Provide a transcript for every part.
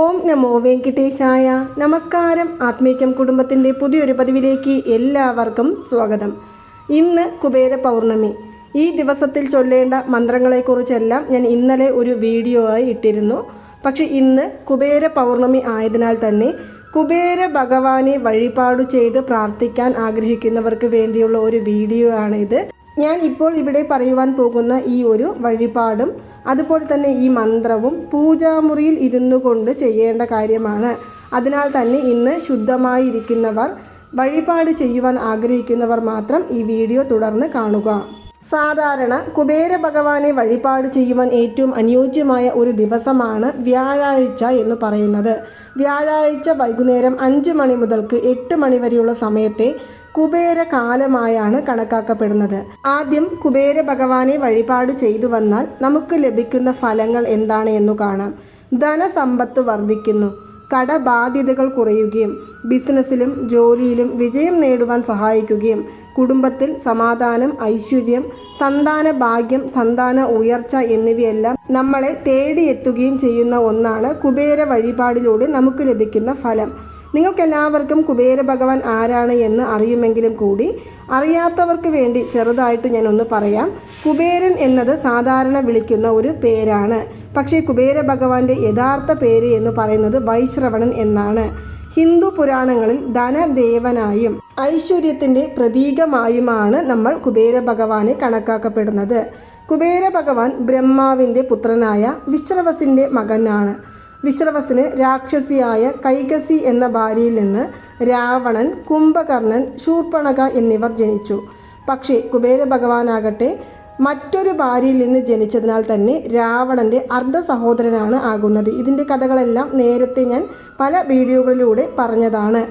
ഓം നമോ വെങ്കിട്ടേശായ. നമസ്കാരം. ആത്മീക്യം കുടുംബത്തിന്റെ പുതിയൊരു പതിവിലേക്ക് എല്ലാവർക്കും സ്വാഗതം. ഇന്ന് കുബേര പൗർണമി. ഈ ദിവസത്തിൽ ചൊല്ലേണ്ട മന്ത്രങ്ങളെക്കുറിച്ചെല്ലാം ഞാൻ ഇന്നലെ ഒരു വീഡിയോ ആയി ഇട്ടിരുന്നു. പക്ഷെ ഇന്ന് കുബേര പൗർണമി ആയതിനാൽ തന്നെ കുബേര ഭഗവാനെ വഴിപാട് ചെയ്ത് പ്രാർത്ഥിക്കാൻ ആഗ്രഹിക്കുന്നവർക്ക് വേണ്ടിയുള്ള ഒരു വീഡിയോ ആണ് ഇത് ഞാൻ ഇപ്പോൾ ഇവിടെ പറയുവാൻ പോകുന്ന ഈ ഒരു വഴിപാടും അതുപോലെ തന്നെ ഈ മന്ത്രവും പൂജാമുറിയിൽ ഇരുന്നു കൊണ്ട് ചെയ്യേണ്ട കാര്യമാണ്. അതിനാൽ തന്നെ ഇന്ന് ശുദ്ധമായിരിക്കുന്നവർ വഴിപാട് ചെയ്യുവാൻ ആഗ്രഹിക്കുന്നവർ മാത്രം ഈ വീഡിയോ തുടർന്ന് കാണുക. സാധാരണ കുബേര ഭഗവാനെ വഴിപാട് ചെയ്യുവാൻ ഏറ്റവും അനുയോജ്യമായ ഒരു ദിവസമാണ് വ്യാഴാഴ്ച എന്ന് പറയുന്നത്. വ്യാഴാഴ്ച വൈകുന്നേരം അഞ്ച് മണി മുതൽക്ക് എട്ട് മണി വരെയുള്ള സമയത്തെ കുബേര കാലമായാണ് കണക്കാക്കപ്പെടുന്നത്. ആദ്യം കുബേര ഭഗവാനെ വഴിപാട് ചെയ്തു വന്നാൽ നമുക്ക് ലഭിക്കുന്ന ഫലങ്ങൾ എന്താണ് എന്നു കാണാം. ധനസമ്പത്ത് വർദ്ധിക്കുന്നു. കടബാധ്യതകൾ കുറയുകയും ബിസിനസ്സിലും ജോലിയിലും വിജയം നേടുവാൻ സഹായിക്കുകയും കുടുംബത്തിൽ സമാധാനം ഐശ്വര്യം സന്താന ഭാഗ്യം സന്താന ഉയർച്ച എന്നിവയെല്ലാം നമ്മളെ തേടിയെത്തുകയും ചെയ്യുന്ന ഒന്നാണ് കുബേര വഴിപാടിലൂടെ നമുക്ക് ലഭിക്കുന്ന ഫലം. നിങ്ങൾക്കെല്ലാവർക്കും കുബേര ഭഗവാൻ ആരാണ് എന്ന് അറിയുമെങ്കിലും കൂടി അറിയാത്തവർക്ക് വേണ്ടി ചെറുതായിട്ട് ഞാനൊന്ന് പറയാം. കുബേരൻ എന്നത് സാധാരണ വിളിക്കുന്ന ഒരു പേരാണ്. പക്ഷേ കുബേര ഭഗവാന്റെ യഥാർത്ഥ പേര് എന്ന് പറയുന്നത് വൈശ്രവണൻ എന്നാണ്. ഹിന്ദു പുരാണങ്ങളിൽ ധനദേവനായും ഐശ്വര്യത്തിന്റെ പ്രതീകമായുമാണ് നമ്മൾ കുബേര ഭഗവാനെ കണക്കാക്കപ്പെടുന്നത്. കുബേര ഭഗവാൻ ബ്രഹ്മാവിന്റെ പുത്രനായ വിശ്രവസിന്റെ മകനാണ്. വിശ്രവസിന് രാക്ഷസിയായ കൈകസി എന്ന ഭാര്യയിൽ നിന്ന് രാവണൻ കുംഭകർണൻ ശൂർപ്പണക എന്നിവർ ജനിച്ചു. പക്ഷേ കുബേര ഭഗവാനാകട്ടെ മറ്റൊരു ഭാര്യയിൽ നിന്ന് ജനിച്ചതിനാൽ തന്നെ രാവണന്റെ അർദ്ധ സഹോദരനാണ് ആകുന്നത്. ഇതിന്റെ കഥകളെല്ലാം നേരത്തെ ഞാൻ പല വീഡിയോകളിലൂടെ പറഞ്ഞതാണ്.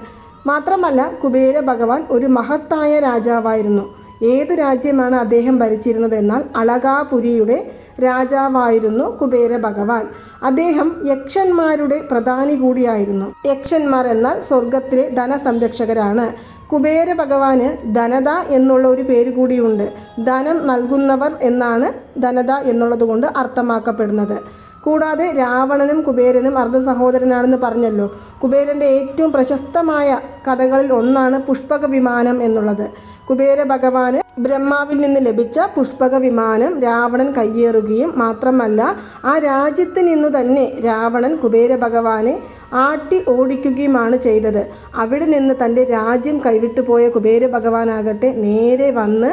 മാത്രമല്ല കുബേര ഭഗവാൻ ഒരു മഹത്തായ രാജാവായിരുന്നു. ഏത് രാജ്യമാണ് അദ്ദേഹം ഭരിച്ചിരുന്നത് എന്നാൽ അളകാപുരിയുടെ രാജാവായിരുന്നു കുബേര ഭഗവാൻ. അദ്ദേഹം യക്ഷന്മാരുടെ പ്രധാനി കൂടിയായിരുന്നു. യക്ഷന്മാർ എന്നാൽ സ്വർഗത്തിലെ ധനസംരക്ഷകരാണ്. കുബേര ഭഗവാന് ധനത എന്നുള്ള ഒരു പേര് കൂടിയുണ്ട്. ധനം നൽകുന്നവർ എന്നാണ് ധനത എന്നുള്ളത് കൊണ്ട് അർത്ഥമാക്കപ്പെടുന്നത്. കൂടാതെ രാവണനും കുബേരനും അർദ്ധ സഹോദരനാണെന്ന് പറഞ്ഞല്ലോ. കുബേരന്റെ ഏറ്റവും പ്രശസ്തമായ കഥകളിൽ ഒന്നാണ് പുഷ്പക വിമാനം എന്നുള്ളത്. കുബേര ഭഗവാന് ബ്രഹ്മാവിൽ നിന്ന് ലഭിച്ച പുഷ്പക വിമാനം രാവണൻ കയ്യേറുകയും മാത്രമല്ല ആ രാജ്യത്ത് നിന്നു തന്നെ രാവണൻ കുബേര ഭഗവാനെ ആട്ടി ഓടിക്കുകയുമാണ് ചെയ്തത്. അവിടെ നിന്ന് തന്റെ രാജ്യം കൈവിട്ടുപോയ കുബേര ഭഗവാനാകട്ടെ നേരെ വന്ന്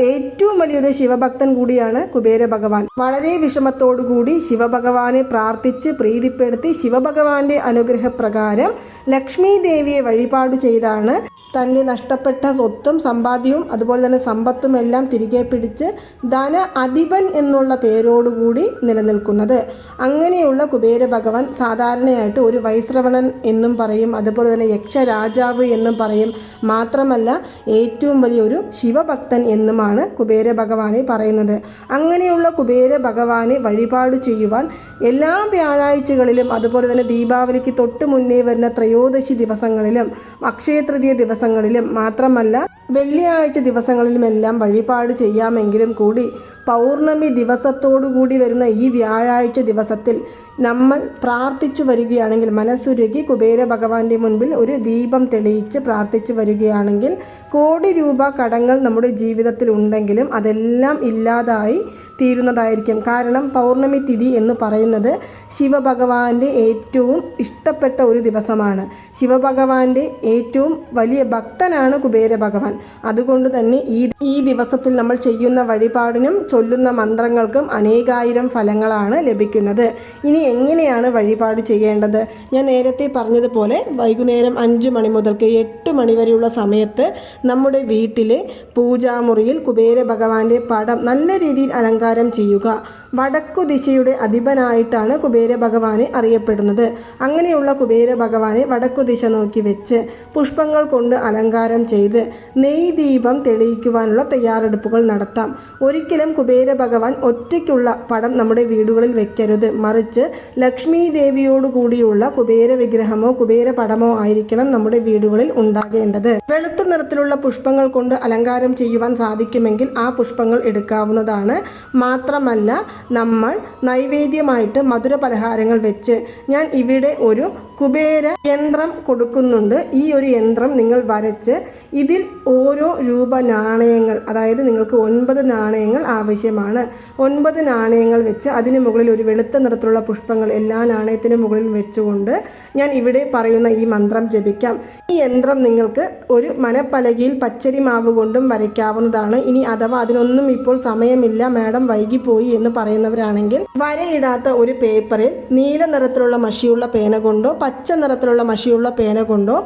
ഏറ്റവും വലിയൊരു ശിവഭക്തൻ കൂടിയാണ് കുബേര ഭഗവാൻ. വളരെ വിഷമത്തോടുകൂടി ശിവഭഗവാനെ പ്രാർത്ഥിച്ച് പ്രീതിപ്പെടുത്തി ശിവഭഗവാന്റെ അനുഗ്രഹപ്രകാരം ലക്ഷ്മി ദേവിയെ വഴിപാട് ചെയ്താണ് തന്റെ നഷ്ടപ്പെട്ട സ്വത്തും സമ്പാദ്യവും അതുപോലെ തന്നെ സമ്പത്തും എല്ലാം തിരികെ പിടിച്ച് ധന അധിപൻ എന്നുള്ള പേരോടുകൂടി നിലനിൽക്കുന്നത്. അങ്ങനെയുള്ള കുബേര ഭഗവാൻ സാധാരണയായിട്ട് ഒരു വൈശ്രവണൻ എന്നും പറയും. അതുപോലെ തന്നെ യക്ഷരാജാവ് എന്നും പറയും. മാത്രമല്ല ഏറ്റവും വലിയൊരു ശിവഭക്തൻ എന്നുമാണ് കുബേര ഭഗവാനെ പറയുന്നത്. അങ്ങനെയുള്ള കുബേര ഭഗവാനെ വഴിപാട് ചെയ്യുവാൻ എല്ലാ വ്യാഴാഴ്ചകളിലും അതുപോലെ തന്നെ ദീപാവലിക്ക് തൊട്ട് മുന്നേ വരുന്ന ത്രയോദശി ദിവസങ്ങളിലും അക്ഷയതൃതീയ ദിവസങ്ങളിലും മാത്രമല്ല വെള്ളിയാഴ്ച ദിവസങ്ങളിലുമെല്ലാം വഴിപാട് ചെയ്യാമെങ്കിലും കൂടി പൗർണമി ദിവസത്തോടു കൂടി വരുന്ന ഈ വ്യാഴാഴ്ച ദിവസത്തിൽ നമ്മൾ പ്രാർത്ഥിച്ചു വരികയാണെങ്കിൽ മനസ്സുരുകി കുബേര ഭഗവാന്റെ മുൻപിൽ ഒരു ദീപം തെളിയിച്ച് പ്രാർത്ഥിച്ചു വരികയാണെങ്കിൽ കോടി രൂപ കടങ്ങൾ നമ്മുടെ ജീവിതത്തിൽ ഉണ്ടെങ്കിലും അതെല്ലാം ഇല്ലാതായി തീരുന്നതായിരിക്കും. കാരണം പൗർണമി തിഥി എന്ന് പറയുന്നത് ശിവഭഗവാന്റെ ഏറ്റവും ഇഷ്ടപ്പെട്ട ഒരു ദിവസമാണ്. ശിവഭഗവാന്റെ ഏറ്റവും വലിയ ഭക്തനാണ് കുബേര ഭഗവാൻ. അതുകൊണ്ട് തന്നെ ഈ ഈ ദിവസത്തിൽ നമ്മൾ ചെയ്യുന്ന വഴിപാടിനും ചൊല്ലുന്ന മന്ത്രങ്ങൾക്കും അനേകായിരം ഫലങ്ങളാണ് ലഭിക്കുന്നത്. ഇനി എങ്ങനെയാണ് വഴിപാട് ചെയ്യേണ്ടത്? ഞാൻ നേരത്തെ പറഞ്ഞതുപോലെ വൈകുന്നേരം അഞ്ച് മണി മുതൽക്ക് എട്ട് മണി വരെയുള്ള സമയത്ത് നമ്മുടെ വീട്ടിലെ പൂജാമുറിയിൽ കുബേര ഭഗവാന്റെ പടം നല്ല രീതിയിൽ അലങ്കാരം ചെയ്യുക. വടക്കു ദിശയുടെ അധിപനായിട്ടാണ് കുബേര ഭഗവാനെ അറിയപ്പെടുന്നത്. അങ്ങനെയുള്ള കുബേര ഭഗവാനെ വടക്കു ദിശ നോക്കി വെച്ച് പുഷ്പങ്ങൾ കൊണ്ട് അലങ്കാരം ചെയ്ത് നെയ് ദീപം തെളിയിക്കുവാനുള്ള തയ്യാറെടുപ്പുകൾ നടത്താം. ഒരിക്കലും കുബേര ഭഗവാൻ ഒറ്റയ്ക്കുള്ള പടം നമ്മുടെ വീടുകളിൽ വെക്കരുത്. മറിച്ച് ലക്ഷ്മി ദേവിയോടുകൂടിയുള്ള കുബേര വിഗ്രഹമോ കുബേര പടമോ ആയിരിക്കണം നമ്മുടെ വീടുകളിൽ ഉണ്ടാകേണ്ടത്. വെളുത്ത നിറത്തിലുള്ള പുഷ്പങ്ങൾ കൊണ്ട് അലങ്കാരം ചെയ്യുവാൻ സാധിക്കുമെങ്കിൽ ആ പുഷ്പങ്ങൾ എടുക്കാവുന്നതാണ്. മാത്രമല്ല നമ്മൾ നൈവേദ്യമായിട്ട് മധുര പലഹാരങ്ങൾ വെച്ച് ഞാൻ ഇവിടെ ഒരു കുബേര യന്ത്രം കൊടുക്കുന്നുണ്ട്. ഈ ഒരു യന്ത്രം നിങ്ങൾ വരച്ച് ഇതിൽ ഓരോ രൂപ നാണയങ്ങൾ അതായത് നിങ്ങൾക്ക് ഒൻപത് നാണയങ്ങൾ ആവശ്യമാണ്. ഒൻപത് നാണയങ്ങൾ വെച്ച് അതിന് മുകളിൽ ഒരു വെളുത്ത നിറത്തിലുള്ള പുഷ്പങ്ങൾ എല്ലാ നാണയത്തിനും മുകളിൽ വെച്ചുകൊണ്ട് ഞാൻ ഇവിടെ പറയുന്ന ഈ മന്ത്രം ജപിക്കാം. ഈ യന്ത്രം നിങ്ങൾക്ക് ഒരു മനപ്പലകയിൽ പച്ചരി മാവ് കൊണ്ടും വരയ്ക്കാവുന്നതാണ്. ഇനി അഥവാ അതിനൊന്നും ഇപ്പോൾ സമയമില്ല മാഡം വൈകിപ്പോയി എന്ന് പറയുന്നവരാണെങ്കിൽ വരയിടാത്ത ഒരു പേപ്പറിൽ നീല നിറത്തിലുള്ള മഷിയുള്ള പേന കൊണ്ടോ പച്ച നിറത്തിലുള്ള മഷിയുള്ള പേന കൊണ്ടോ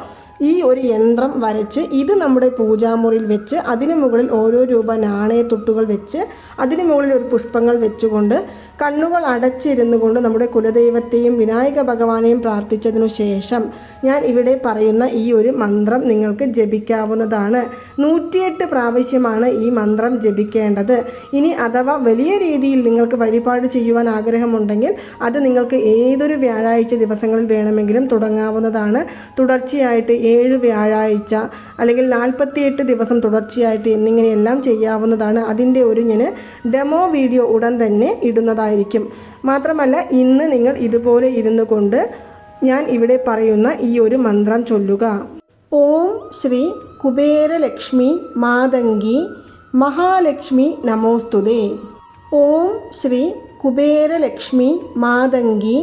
ഈ ഒരു യന്ത്രം വരച്ച് ഇത് നമ്മുടെ പൂജാമുറിയിൽ വെച്ച് അതിന് മുകളിൽ ഓരോ രൂപ നാണയത്തുട്ടുകൾ വെച്ച് അതിന് മുകളിൽ ഒരു പുഷ്പങ്ങൾ വെച്ചുകൊണ്ട് കണ്ണുകൾ അടച്ചിരുന്നു കൊണ്ട് നമ്മുടെ കുലദൈവത്തെയും വിനായക ഭഗവാനെയും പ്രാർത്ഥിച്ചതിനു ശേഷം ഞാൻ ഇവിടെ പറയുന്ന ഈ ഒരു മന്ത്രം നിങ്ങൾക്ക് ജപിക്കാവുന്നതാണ്. നൂറ്റിയെട്ട് പ്രാവശ്യമാണ് ഈ മന്ത്രം ജപിക്കേണ്ടത്. ഇനി അഥവാ വലിയ രീതിയിൽ നിങ്ങൾക്ക് വഴിപാട് ചെയ്യുവാൻ ആഗ്രഹമുണ്ടെങ്കിൽ അത് നിങ്ങൾക്ക് ഏതൊരു വ്യാഴാഴ്ച ദിവസങ്ങളിൽ വേണമെങ്കിലും തുടങ്ങാവുന്നതാണ്. തുടർച്ചയായിട്ട് ഏഴ് വ്യാഴാഴ്ച അല്ലെങ്കിൽ നാൽപ്പത്തിയെട്ട് ദിവസം തുടർച്ചയായിട്ട് എന്നിങ്ങനെയെല്ലാം ചെയ്യാവുന്നതാണ് അതിന്റെ ഒരു ഞാൻ ഡെമോ വീഡിയോ ഉടൻ തന്നെ ഇടുന്നതായിരിക്കും. മാത്രമല്ല ഇന്ന് നിങ്ങൾ ഇതുപോലെ ഇരുന്നു കൊണ്ട് ഞാൻ ഇവിടെ പറയുന്ന ഈ ഒരു മന്ത്രം ചൊല്ലുക. ഓം ശ്രീ കുബേരലക്ഷ്മി മാതങ്കി മഹാലക്ഷ്മി നമോസ്തുതേ. ഓം ശ്രീ കുബേരലക്ഷ്മി മാതങ്കി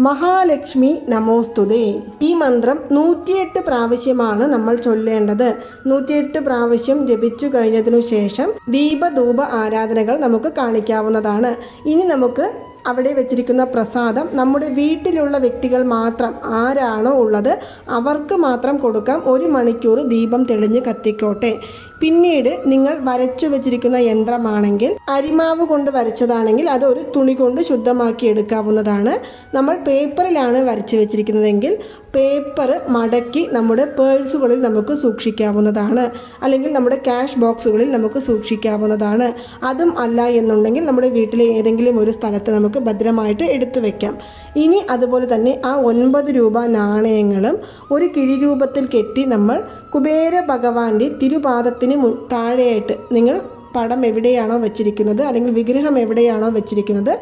മഹാലക്ഷ്മി നമോസ്തുതേ. ഈ മന്ത്രം നൂറ്റിയെട്ട് പ്രാവശ്യമാണ് നമ്മൾ ചൊല്ലേണ്ടത്. നൂറ്റിയെട്ട് പ്രാവശ്യം ജപിച്ചു കഴിഞ്ഞതിനു ശേഷം ദീപധൂപ ആരാധനകൾ നമുക്ക് കാണിക്കാവുന്നതാണ്. ഇനി നമുക്ക് അവിടെ വെച്ചിരിക്കുന്ന പ്രസാദം നമ്മുടെ വീട്ടിലുള്ള വ്യക്തികൾ മാത്രം ആരാണോ ഉള്ളത് അവർക്ക് മാത്രം കൊടുക്കാം. ഒരു മണിക്കൂർ ദീപം തെളിഞ്ഞ് കത്തിക്കോട്ടെ. പിന്നീട് നിങ്ങൾ വരച്ചു വെച്ചിരിക്കുന്ന യന്ത്രമാണെങ്കിൽ അരിമാവ് കൊണ്ട് വരച്ചതാണെങ്കിൽ അത് ഒരു തുണി കൊണ്ട് ശുദ്ധമാക്കി എടുക്കാവുന്നതാണ്. നമ്മൾ പേപ്പറിലാണ് വരച്ചു വെച്ചിരിക്കുന്നതെങ്കിൽ പേപ്പർ മടക്കി നമ്മുടെ പേഴ്സുകളിൽ നമുക്ക് സൂക്ഷിക്കാവുന്നതാണ്. അല്ലെങ്കിൽ നമ്മുടെ ക്യാഷ് ബോക്സുകളിൽ നമുക്ക് സൂക്ഷിക്കാവുന്നതാണ്. അതും അല്ല എന്നുണ്ടെങ്കിൽ നമ്മുടെ വീട്ടിലെ ഏതെങ്കിലും ഒരു സ്ഥലത്ത് നമുക്ക് ഭദ്രമായിട്ട് എടുത്തു വെക്കാം. ഇനി അതുപോലെ തന്നെ ആ ഒൻപത് രൂപ നാണയങ്ങളും ഒരു കിഴി രൂപത്തിൽ കെട്ടി നമ്മൾ കുബേര ഭഗവാന്റെ തിരുപാദത്തിന് താഴെയായിട്ട് നിങ്ങൾ പടം എവിടെയാണോ വെച്ചിരിക്കുന്നത് അല്ലെങ്കിൽ വിഗ്രഹം എവിടെയാണോ വെച്ചിരിക്കുന്നത്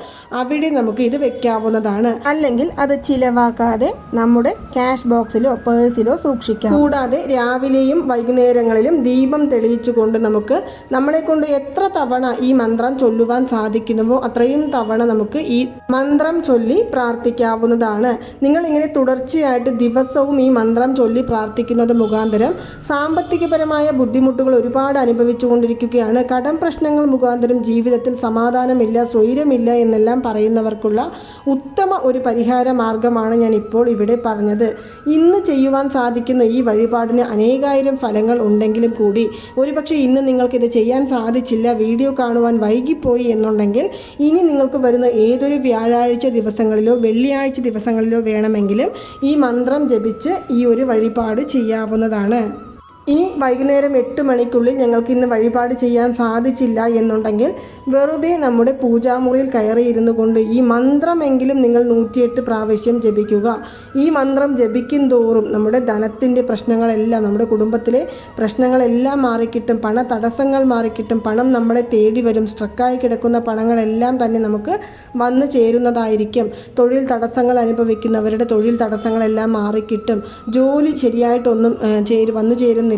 അവിടെ നമുക്ക് ഇത് വെക്കാവുന്നതാണ്. അല്ലെങ്കിൽ അത് ചിലവാക്കാതെ നമ്മുടെ ക്യാഷ് ബോക്സിലോ പേഴ്സിലോ സൂക്ഷിക്കാം. കൂടാതെ രാവിലെയും വൈകുന്നേരങ്ങളിലും ദീപം തെളിയിച്ചുകൊണ്ട് നമുക്ക് നമ്മളെ കൊണ്ട് എത്ര തവണ ഈ മന്ത്രം ചൊല്ലുവാൻ സാധിക്കുന്നുവോ അത്രയും തവണ നമുക്ക് ഈ മന്ത്രം ചൊല്ലി പ്രാർത്ഥിക്കാവുന്നതാണ്. നിങ്ങൾ ഇങ്ങനെ തുടർച്ചയായിട്ട് ദിവസവും ഈ മന്ത്രം ചൊല്ലി പ്രാർത്ഥിക്കുന്നത് മുഖാന്തരം സാമ്പത്തികപരമായ ബുദ്ധിമുട്ടുകൾ ഒരുപാട് അനുഭവിച്ചുകൊണ്ടിരിക്കുകയാണ്. കടം പ്രശ്നങ്ങൾ മുഖാന്തരം ജീവിതത്തിൽ സമാധാനമില്ല സ്വൈര്യമില്ല എന്നെല്ലാം പറയുന്നവർക്കുള്ള ഉത്തമ ഒരു പരിഹാര മാർഗമാണ് ഞാൻ ഇപ്പോൾ ഇവിടെ പറഞ്ഞത്. ഇന്ന് ചെയ്യുവാൻ സാധിക്കുന്ന ഈ വഴിപാടിന് അനേകായിരം ഫലങ്ങൾ ഉണ്ടെങ്കിലും കൂടി ഒരുപക്ഷെ ഇന്ന് നിങ്ങൾക്കിത് ചെയ്യാൻ സാധിച്ചില്ല വീഡിയോ കാണുവാൻ വൈകിപ്പോയി എന്നുണ്ടെങ്കിൽ ഇനി നിങ്ങൾക്ക് വരുന്ന ഏതൊരു വ്യാഴാഴ്ച ദിവസങ്ങളിലോ വെള്ളിയാഴ്ച ദിവസങ്ങളിലോ വേണമെങ്കിലും ഈ മന്ത്രം ജപിച്ച് ഈ ഒരു വഴിപാട് ചെയ്യാവുന്നതാണ്. ഈ വൈകുന്നേരം എട്ട് മണിക്കുള്ളിൽ ഞങ്ങൾക്ക് ഇന്ന് വഴിപാട് ചെയ്യാൻ സാധിച്ചില്ല എന്നുണ്ടെങ്കിൽ വെറുതെ നമ്മുടെ പൂജാമുറിയിൽ കയറിയിരുന്നു കൊണ്ട് ഈ മന്ത്രമെങ്കിലും നിങ്ങൾ നൂറ്റിയെട്ട് പ്രാവശ്യം ജപിക്കുക. ഈ മന്ത്രം ജപിക്കും തോറും നമ്മുടെ ധനത്തിന്റെ പ്രശ്നങ്ങളെല്ലാം നമ്മുടെ കുടുംബത്തിലെ പ്രശ്നങ്ങളെല്ലാം മാറിക്കിട്ടും പണ തടസ്സങ്ങൾ മാറിക്കിട്ടും പണം നമ്മളെ തേടി വരും സ്ട്രക്കായി കിടക്കുന്ന പണങ്ങളെല്ലാം തന്നെ നമുക്ക് വന്നു ചേരുന്നതായിരിക്കും. തൊഴിൽ തടസ്സങ്ങൾ അനുഭവിക്കുന്നവരുടെ തൊഴിൽ തടസ്സങ്ങളെല്ലാം മാറിക്കിട്ടും. ജോലി ശരിയായിട്ടൊന്നും ചേരു വന്നു ചേരുന്നില്ല.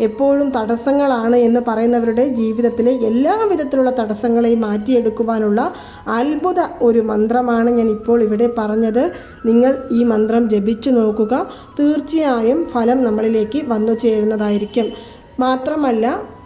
എപ്പോഴും തടസ്സങ്ങളാണ് എന്ന് പറയുന്നവരുടെ ജീവിതത്തിലെ എല്ലാ വിധത്തിലുള്ള തടസ്സങ്ങളെയും മാറ്റിയെടുക്കുവാനുള്ള അത്ഭുത ഒരു മന്ത്രമാണ് ഞാൻ ഇപ്പോൾ ഇവിടെ പറഞ്ഞത്. നിങ്ങൾ ഈ മന്ത്രം ജപിച്ചു നോക്കുക. തീർച്ചയായും ഫലം നമ്മളിലേക്ക് വന്നു ചേരുന്നതായിരിക്കും. മാത്രമല്ല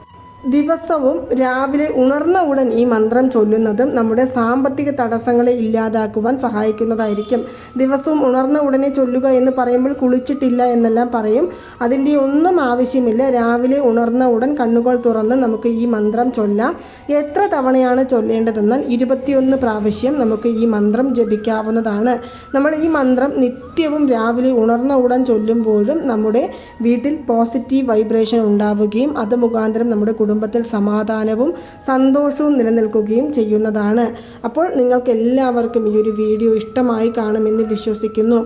ദിവസവും രാവിലെ ഉണർന്ന ഉടൻ ഈ മന്ത്രം ചൊല്ലുന്നതും നമ്മുടെ സാമ്പത്തിക തടസ്സങ്ങളെ ഇല്ലാതാക്കുവാൻ സഹായിക്കുന്നതായിരിക്കും. ദിവസവും ഉണർന്ന ഉടനെ ചൊല്ലുക എന്ന് പറയുമ്പോൾ കുളിച്ചിട്ടില്ല എന്നെല്ലാം പറയും. അതിന്റെ ഒന്നും ആവശ്യമില്ല. രാവിലെ ഉണർന്ന ഉടൻ കണ്ണുകൾ തുറന്ന് നമുക്ക് ഈ മന്ത്രം ചൊല്ലാം. എത്ര തവണയാണ് ചൊല്ലേണ്ടതെന്നാൽ ഇരുപത്തിയൊന്ന് പ്രാവശ്യം നമുക്ക് ഈ മന്ത്രം ജപിക്കാവുന്നതാണ്. നമ്മൾ ഈ മന്ത്രം നിത്യവും രാവിലെ ഉണർന്ന ഉടൻ ചൊല്ലുമ്പോഴും നമ്മുടെ വീട്ടിൽ പോസിറ്റീവ് വൈബ്രേഷൻ ഉണ്ടാവുകയും അത് മുഖാന്തരം നമ്മുടെ കുടുംബത്തിൽ സമാധാനവും സന്തോഷവും നിലനിൽക്കുകയും ചെയ്യുന്നതാണ്. അപ്പോൾ നിങ്ങൾക്ക് എല്ലാവർക്കും ഈ ഒരു വീഡിയോ ഇഷ്ടമായി കാണുമെന്ന് വിശ്വസിക്കുന്നു.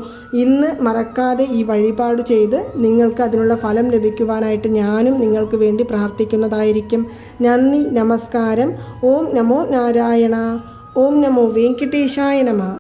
ഇന്ന് മറക്കാതെ ഈ വഴിപാട് ചെയ്ത് നിങ്ങൾക്ക് അതിനുള്ള ഫലം ലഭിക്കുവാനായിട്ട് ഞാനും നിങ്ങൾക്ക് വേണ്ടി പ്രാർത്ഥിക്കുന്നതായിരിക്കും. നന്ദി നമസ്കാരം. ഓം നമോ നാരായണ. ഓം നമോ വെങ്കിട്ടേശായ നമ.